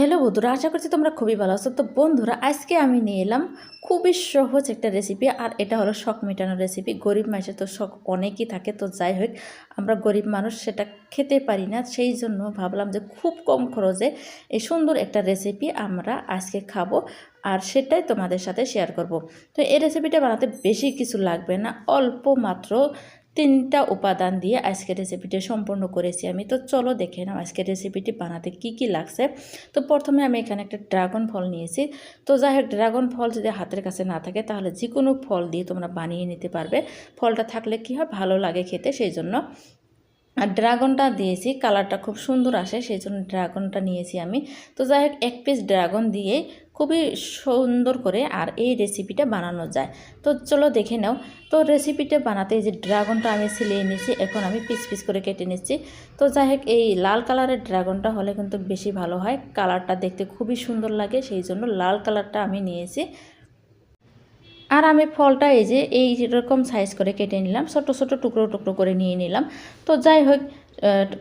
Hello বন্ধুরা, আশা করছি তোমরা খুবই ভালো আছো। তো বন্ধুরা, আজকে আমি নিয়ে এলাম খুবই সহজ একটা রেসিপি আর এটা হলো শখ মেটানোর রেসিপি গরিব মানুষের তো শখ অনেকই থাকে, তো যাই হোক, আমরা গরিব মানুষ সেটা খেতে পারি না, সেই জন্য ভাবলাম যে খুব কম খরচে এই সুন্দর একটা রেসিপি আমরা আজকে খাব, আর সেটাই তোমাদের সাথে শেয়ার করব। তো এই রেসিপিটা বানাতে বেশি কিছু লাগবে না, অল্প মাত্র তিনটা উপাদান দিয়ে আজকের রেসিপিটি সম্পূর্ণ করেছি আমি। তো চলো দেখে নাও আজকের রেসিপিটি বানাতে কি কি লাগছে। তো প্রথমে আমি এখানে একটা ড্রাগন ফল নিয়েছি। তো যাই হোক ড্রাগন ফল যদি হাতের কাছে না থাকে, তাহলে যে কোনো ফল দিয়ে তোমরা বানিয়ে নিতে পারবে। ফলটা থাকলে কি হয়? ভালো লাগে খেতে সেই জন্য আর ড্রাগনটা দিয়েছি কালারটা খুব সুন্দর আসে সেই জন্য ড্রাগনটা নিয়েছি আমি। তো যাই হোক, এক পিস ড্রাগন দিয়ে খুবই সুন্দর করে আর এই রেসিপিটা বানানো যায়। তো চলো দেখে নাও। তো রেসিপিটা বানাতে যে ড্রাগনটা আমি সিলিয়ে নিয়েছি এখন আমি পিস পিস করে কেটে নিচ্ছি। তো যাই হোক, এই লাল কালারের ড্রাগনটা হলে কিন্তু বেশি ভালো হয়। কালারটা দেখতে খুবই সুন্দর লাগে, সেই জন্য লাল কালারটা আমি নিয়েছি। আর আমি ফলটা এই যে এই রকম সাইজ করে কেটে নিলাম, ছোট ছোট টুকরো টুকরো করে নিয়ে নিলাম। তো যাই হোক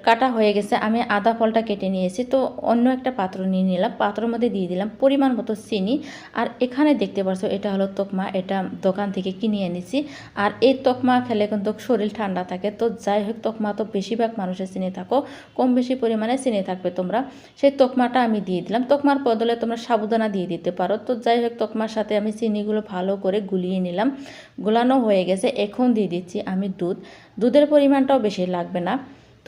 কাটা হয়ে গেছে, আমি আদা ফলটা কেটে নিয়েছি। তো অন্য একটা পাত্র নিয়ে নিলাম, পাত্রের মধ্যে দিয়ে দিলাম পরিমাণ মতো চিনি। আর এখানে দেখতে পাচ্ছ এটা হলো তোকমা, এটা দোকান থেকে কিনে এনেছি। আর এই তোকমা খেলে কিন্তু শরীর ঠান্ডা থাকে। তো যাই হোক, তোকমা তো বেশিরভাগ মানুষের চিনি থাকো, কম বেশি পরিমাণে চিনি থাকবে তোমরা। সেই তোকমাটা আমি দিয়ে দিলাম। তোকমার বদলে তোমরা সাবুদানা দিয়ে দিতে পারো। তো যাই হোক, তোকমার সাথে আমি চিনিগুলো ভালো করে গুলিয়ে নিলাম। গুলানো হয়ে গেছে, এখন দিয়ে দিচ্ছি আমি দুধ। দুধের পরিমাণটাও বেশি লাগবে না।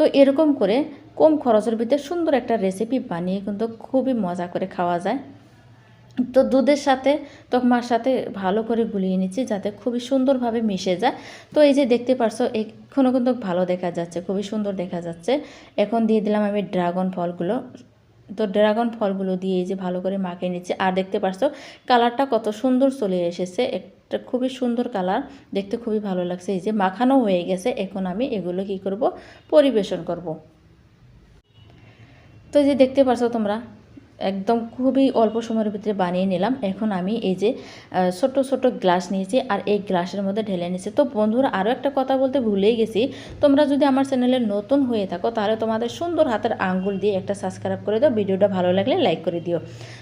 তো এরকম করে কম খরচের ভিতরে সুন্দর একটা রেসিপি বানিয়ে কিন্তু খুবই মজা করে খাওয়া যায়। তো দুধের সাথে, তকমার সাথে ভালো করে গুলিয়ে নিচ্ছি যাতে খুবই সুন্দরভাবে মিশে যায়। তো এই যে দেখতে পারছ এখনও কিন্তু ভালো দেখা যাচ্ছে, খুবই সুন্দর দেখা যাচ্ছে। এখন দিয়ে দিলাম আমি ড্রাগন ফলগুলো। তো ড্রাগন ফলগুলো দিয়ে এই যে ভালো করে মাখিয়ে নিচ্ছি। আর দেখতে পারছ, কালারটা কত সুন্দর চলে এসেছে। একটা খুবই সুন্দর কালার, দেখতে খুবই ভালো লাগছে। এই যে মাখানো হয়ে গেছে, এখন আমি এগুলো কি করব? পরিবেশন করব। তো এই যে দেখতে পারছ তোমরা একদম খুবই অল্প সময়ের ভিতরে বানিয়ে নিলাম। এখন আমি এই যে ছোট ছোট গ্লাস নিয়েছি আর এই গ্লাসের মধ্যে ঢেলে নিয়েছি। তো বন্ধুরা আরও একটা কথা বলতে ভুলেই গেছি। তোমরা যদি আমার চ্যানেলে নতুন হয়ে থাকো, তাহলে তোমাদের সুন্দর হাতের আঙ্গুল দিয়ে একটা সাবস্ক্রাইব করে দাও। ভিডিওটা ভালো লাগলে লাইক করে দিও।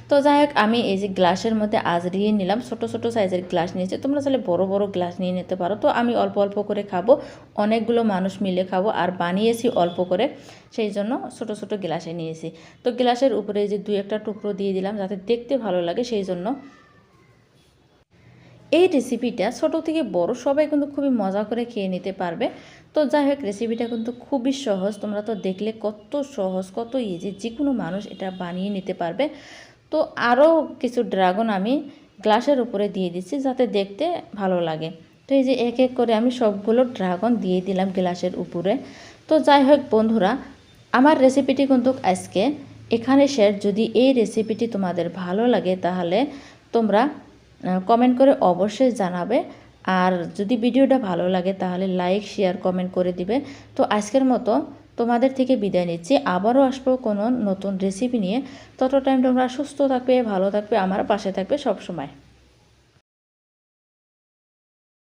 তো যাই হোক, আমি এই যে গ্লাসের মধ্যে আজরিয়ে নিলাম। ছোট ছোট সাইজের গ্লাস নিয়েছি। তোমরা চাইলে বড় বড় গ্লাস নিয়ে নিতে পারো। তো আমি অল্প অল্প করে খাব। অনেকগুলো মানুষ মিলে খাব। আর বানিয়েছি অল্প করে। সেই জন্য ছোটো ছোটো গ্লাসে নিয়েছি। তো গ্লাসের উপরে যে দুই একটা টুকরো দিয়ে দিলাম যাতে দেখতে ভালো লাগে সেই জন্য। এই রেসিপিটা ছোট থেকে বড় সবাই কিন্তু খুবই মজা করে খেয়ে নিতে পারবে। তো যাই হোক রেসিপিটা কিন্তু খুবই সহজ। তোমরা তো দেখলে কত সহজ, কত ইজি যে কোনো মানুষ এটা বানিয়ে নিতে পারবে। তো আরও কিছু ড্রাগন আমি গ্লাসের উপরে দিয়ে দিচ্ছি যাতে দেখতে ভালো লাগে। তো এই যে এক এক করে আমি সবগুলো ড্রাগন দিয়ে দিলাম গ্লাসের উপরে। তো যাই হোক, বন্ধুরা আমার রেসিপিটি কিন্তু আজকে এখানে শেয়ার যদি এই রেসিপিটি তোমাদের ভালো লাগে, তাহলে তোমরা কমেন্ট করে অবশ্যই জানাবে। আর যদি ভিডিওটা ভালো লাগে, তাহলে লাইক শেয়ার কমেন্ট করে দিবে। তো আজকের মতো তোমাদের থেকে বিদায় নিচ্ছি। আবারও আসব কোনো নতুন রেসিপি নিয়ে। তত টাইম তোমরা সুস্থ থাকবে, ভালো থাকবে, আমার পাশে থাকবে সব সময়।